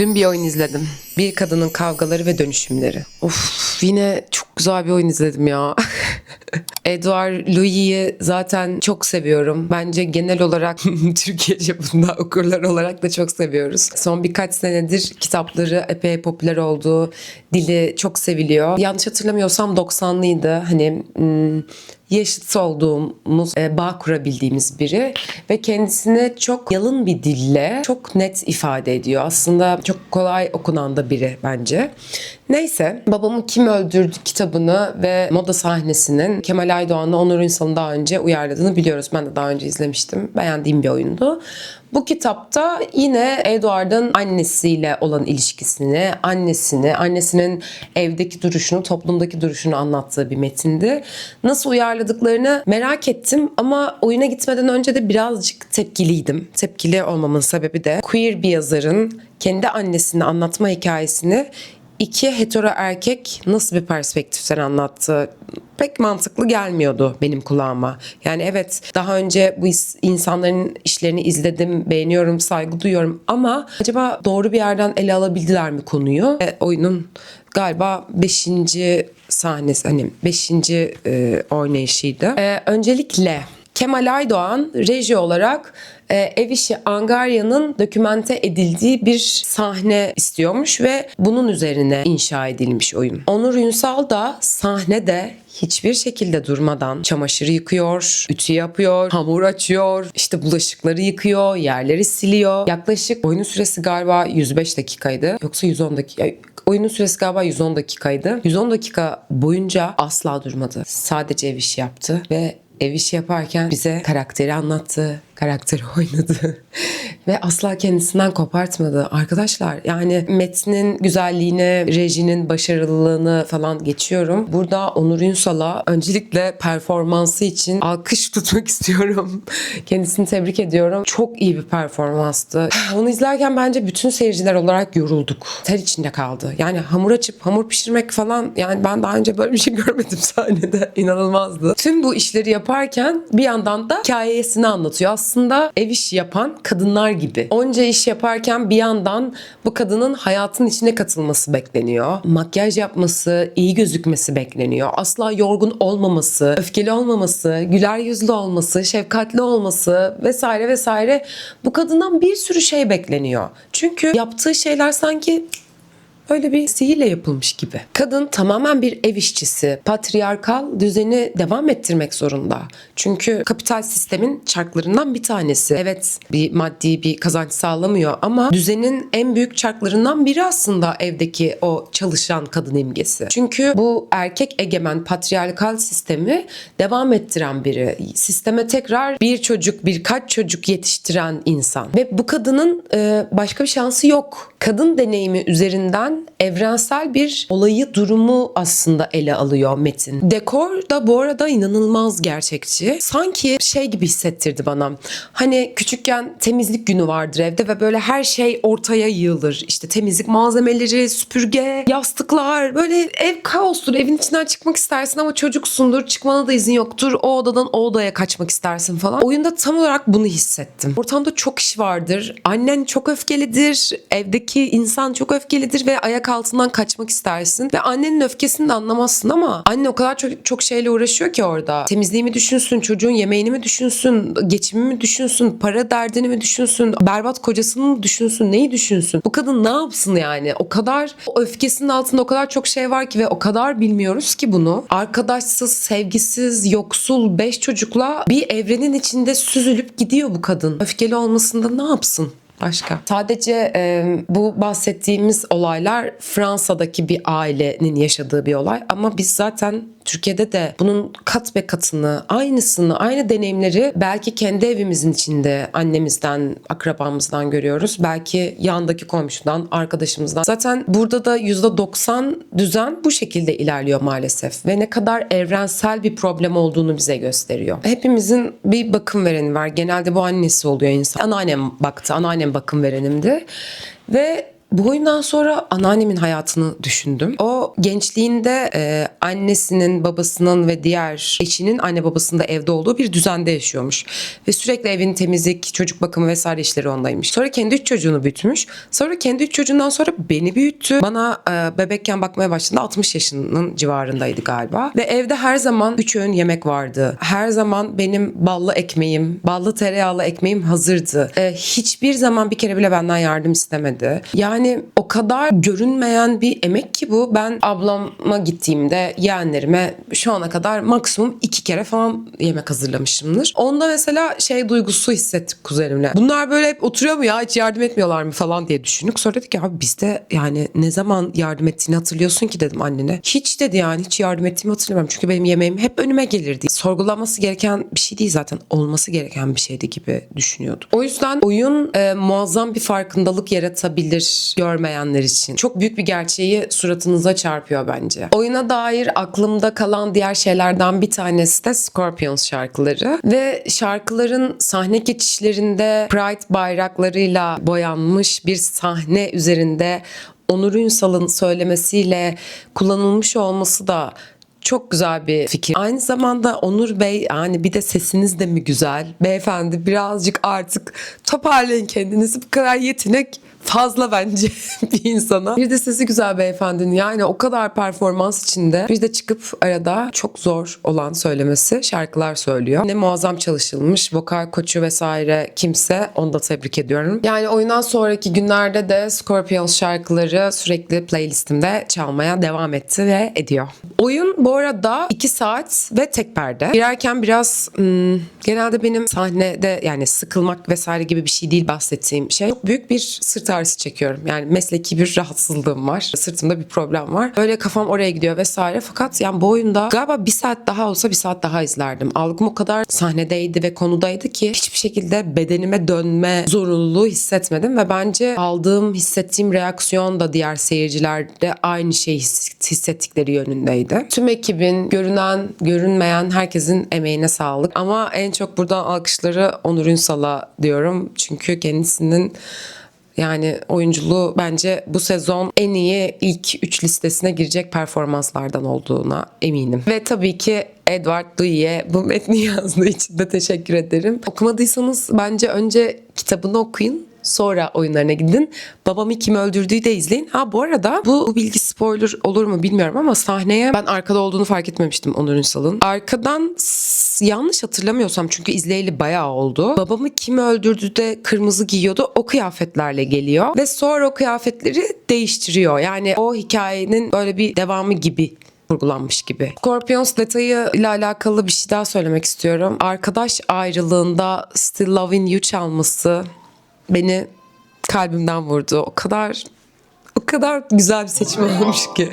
Dün bir oyun izledim. Bir kadının kavgaları ve dönüşümleri. Of yine çok güzel bir oyun izledim ya. Edouard Louis'i zaten çok seviyorum. Bence genel olarak Türkiye çapında okurlar olarak da çok seviyoruz. Son birkaç senedir kitapları epey popüler oldu. Dili çok seviliyor. Yanlış hatırlamıyorsam 90'lıydı. Hani hmm, yaşıt olduğumuz, e, bağ kurabildiğimiz biri ve kendisini çok yalın bir dille çok net ifade ediyor. Aslında çok kolay okunan da biri bence. Neyse, Babamı Kim Öldürdü kitabını ve moda sahnesinin Kemal Aydoğan'la Onur Ünsal'ın daha önce uyarladığını biliyoruz. Ben de daha önce izlemiştim. Beğendiğim bir oyundu. Bu kitapta yine Edward'ın annesiyle olan ilişkisini, annesini, annesinin evdeki duruşunu, toplumdaki duruşunu anlattığı bir metindi. Nasıl uyarladıklarını merak ettim ama oyuna gitmeden önce de birazcık tepkiliydim. Tepkili olmamın sebebi de queer bir yazarın kendi annesini anlatma hikayesini iki hetero erkek nasıl bir perspektiften anlattı pek mantıklı gelmiyordu benim kulağıma. Yani evet daha önce bu insanların işlerini izledim, beğeniyorum, saygı duyuyorum ama acaba doğru bir yerden ele alabildiler mi konuyu? E, oyunun galiba 5. sahnesi hani 5. E, oynayışıydı. E, öncelikle Kemal Aydoğan reji olarak e, ev işi Angarya'nın dokümente edildiği bir sahne istiyormuş ve bunun üzerine inşa edilmiş oyun. Onur Ünsal da sahnede hiçbir şekilde durmadan çamaşır yıkıyor, ütü yapıyor, hamur açıyor, işte bulaşıkları yıkıyor, yerleri siliyor. Yaklaşık oyunun süresi galiba 105 dakikaydı. Yoksa 110 dakika. Oyunun süresi galiba 110 dakikaydı. 110 dakika boyunca asla durmadı. Sadece ev işi yaptı ve ev işi yaparken bize karakteri anlattı, karakteri oynadı ve asla kendisinden kopartmadı. Arkadaşlar yani metnin güzelliğini, rejinin başarılılığını falan geçiyorum. Burada Onur Ünsal'a öncelikle performansı için alkış tutmak istiyorum. Kendisini tebrik ediyorum. Çok iyi bir performanstı. Onu izlerken bence bütün seyirciler olarak yorulduk. Ter içinde kaldı. Yani hamur açıp hamur pişirmek falan yani ben daha önce böyle bir şey görmedim sahnede. İnanılmazdı. Tüm bu işleri yaparken bir yandan da hikayesini anlatıyor. Aslında ev işi yapan kadınlar gibi. Onca iş yaparken bir yandan bu kadının hayatın içine katılması bekleniyor. Makyaj yapması, iyi gözükmesi bekleniyor. Asla yorgun olmaması, öfkeli olmaması, güler yüzlü olması, şefkatli olması vesaire vesaire. Bu kadından bir sürü şey bekleniyor. Çünkü yaptığı şeyler sanki Öyle bir sihirle yapılmış gibi. Kadın tamamen bir ev işçisi. Patriarkal düzeni devam ettirmek zorunda. Çünkü kapital sistemin çarklarından bir tanesi. Evet bir maddi bir kazanç sağlamıyor ama düzenin en büyük çarklarından biri aslında evdeki o çalışan kadın imgesi. Çünkü bu erkek egemen patriarkal sistemi devam ettiren biri. Sisteme tekrar bir çocuk, birkaç çocuk yetiştiren insan. Ve bu kadının e, başka bir şansı yok. Kadın deneyimi üzerinden evrensel bir olayı, durumu aslında ele alıyor Metin. Dekor da bu arada inanılmaz gerçekçi. Sanki şey gibi hissettirdi bana. Hani küçükken temizlik günü vardır evde ve böyle her şey ortaya yığılır. İşte temizlik malzemeleri, süpürge, yastıklar. Böyle ev kaostur. Evin içinden çıkmak istersin ama çocuksundur. Çıkmana da izin yoktur. O odadan o odaya kaçmak istersin falan. Oyunda tam olarak bunu hissettim. Ortamda çok iş vardır. Annen çok öfkelidir. Evdeki insan çok öfkelidir ve ayak altından kaçmak istersin. Ve annenin öfkesini de anlamazsın ama anne o kadar çok, çok şeyle uğraşıyor ki orada. Temizliğimi düşünsün, çocuğun yemeğini mi düşünsün, geçimimi mi düşünsün, para derdini mi düşünsün, berbat kocasını mı düşünsün, neyi düşünsün? Bu kadın ne yapsın yani? O kadar o öfkesinin altında o kadar çok şey var ki ve o kadar bilmiyoruz ki bunu. Arkadaşsız, sevgisiz, yoksul beş çocukla bir evrenin içinde süzülüp gidiyor bu kadın. Öfkeli olmasında ne yapsın? Başka. Sadece e, bu bahsettiğimiz olaylar Fransa'daki bir ailenin yaşadığı bir olay ama biz zaten Türkiye'de de bunun kat be katını, aynısını, aynı deneyimleri belki kendi evimizin içinde annemizden, akrabamızdan görüyoruz. Belki yandaki komşudan, arkadaşımızdan. Zaten burada da %90 düzen bu şekilde ilerliyor maalesef ve ne kadar evrensel bir problem olduğunu bize gösteriyor. Hepimizin bir bakım vereni var. Genelde bu annesi oluyor insan. Anneannem baktı, anneannem bakım verenimdi. Ve bu oyundan sonra anneannemin hayatını düşündüm. O gençliğinde e, annesinin, babasının ve diğer eşinin anne babasının da evde olduğu bir düzende yaşıyormuş. Ve sürekli evin temizlik, çocuk bakımı vesaire işleri ondaymış. Sonra kendi üç çocuğunu büyütmüş. Sonra kendi üç çocuğundan sonra beni büyüttü. Bana e, bebekken bakmaya başladığında 60 yaşının civarındaydı galiba. Ve evde her zaman üç öğün yemek vardı. Her zaman benim ballı ekmeğim, ballı tereyağlı ekmeğim hazırdı. E, hiçbir zaman bir kere bile benden yardım istemedi. Yani o kadar görünmeyen bir emek ki bu. Ben ablama gittiğimde yeğenlerime şu ana kadar maksimum iki kere falan yemek hazırlamışımdır. Onda mesela şey duygusu hissettik kuzenimle. Bunlar böyle hep oturuyor mu ya hiç yardım etmiyorlar mı falan diye düşündük. Sonra dedik ki abi biz de yani ne zaman yardım ettiğini hatırlıyorsun ki dedim annene. Hiç dedi yani hiç yardım ettiğimi hatırlamıyorum. Çünkü benim yemeğim hep önüme gelirdi. Sorgulanması gereken bir şey değil zaten. Olması gereken bir şeydi gibi düşünüyordum. O yüzden oyun e, muazzam bir farkındalık yaratabilir görmeyenler için. Çok büyük bir gerçeği suratınıza çarpıyor bence. Oyuna dair aklımda kalan diğer şeylerden bir tanesi de Scorpions şarkıları. Ve şarkıların sahne geçişlerinde Pride bayraklarıyla boyanmış bir sahne üzerinde Onur Ünsal'ın söylemesiyle kullanılmış olması da çok güzel bir fikir. Aynı zamanda Onur Bey yani bir de sesiniz de mi güzel? Beyefendi birazcık artık toparlayın kendinizi. Bu kadar yetenek fazla bence bir insana. Bir de sesi güzel beyefendinin yani o kadar performans içinde bir de çıkıp arada çok zor olan söylemesi şarkılar söylüyor. Ne muazzam çalışılmış vokal koçu vesaire kimse onu da tebrik ediyorum. Yani oyundan sonraki günlerde de Scorpions şarkıları sürekli playlistimde çalmaya devam etti ve ediyor. Oyun bu arada 2 saat ve tek perde. Girerken biraz hmm, genelde benim sahnede yani sıkılmak vesaire gibi bir şey değil bahsettiğim şey. Çok büyük bir sırt ağrısı çekiyorum. Yani mesleki bir rahatsızlığım var. Sırtımda bir problem var. Böyle kafam oraya gidiyor vesaire. Fakat yani bu oyunda galiba bir saat daha olsa bir saat daha izlerdim. Algım o kadar sahnedeydi ve konudaydı ki hiçbir şekilde bedenime dönme zorunluluğu hissetmedim ve bence aldığım, hissettiğim reaksiyon da diğer seyircilerde aynı şeyi his- hissettikleri yönündeydi. Tüm ekibin, görünen, görünmeyen herkesin emeğine sağlık. Ama en çok buradan alkışları Onur Ünsal'a diyorum. Çünkü kendisinin yani oyunculuğu bence bu sezon en iyi ilk 3 listesine girecek performanslardan olduğuna eminim. Ve tabii ki Edward Duyu'ya bu metni yazdığı için de teşekkür ederim. Okumadıysanız bence önce kitabını okuyun. Sonra oyunlarına gidin. Babamı kim öldürdüğü de izleyin. Ha bu arada bu, bu bilgi spoiler olur mu bilmiyorum ama sahneye ben arkada olduğunu fark etmemiştim Onur Ünsal'ın. Arkadan yanlış hatırlamıyorsam çünkü izleyeli bayağı oldu. Babamı kim öldürdü de kırmızı giyiyordu. O kıyafetlerle geliyor. Ve sonra o kıyafetleri değiştiriyor. Yani o hikayenin böyle bir devamı gibi kurgulanmış gibi. Scorpions detayı ile alakalı bir şey daha söylemek istiyorum. Arkadaş ayrılığında Still Loving You çalması beni kalbimden vurdu. O kadar o kadar güzel bir seçim olmuş ki.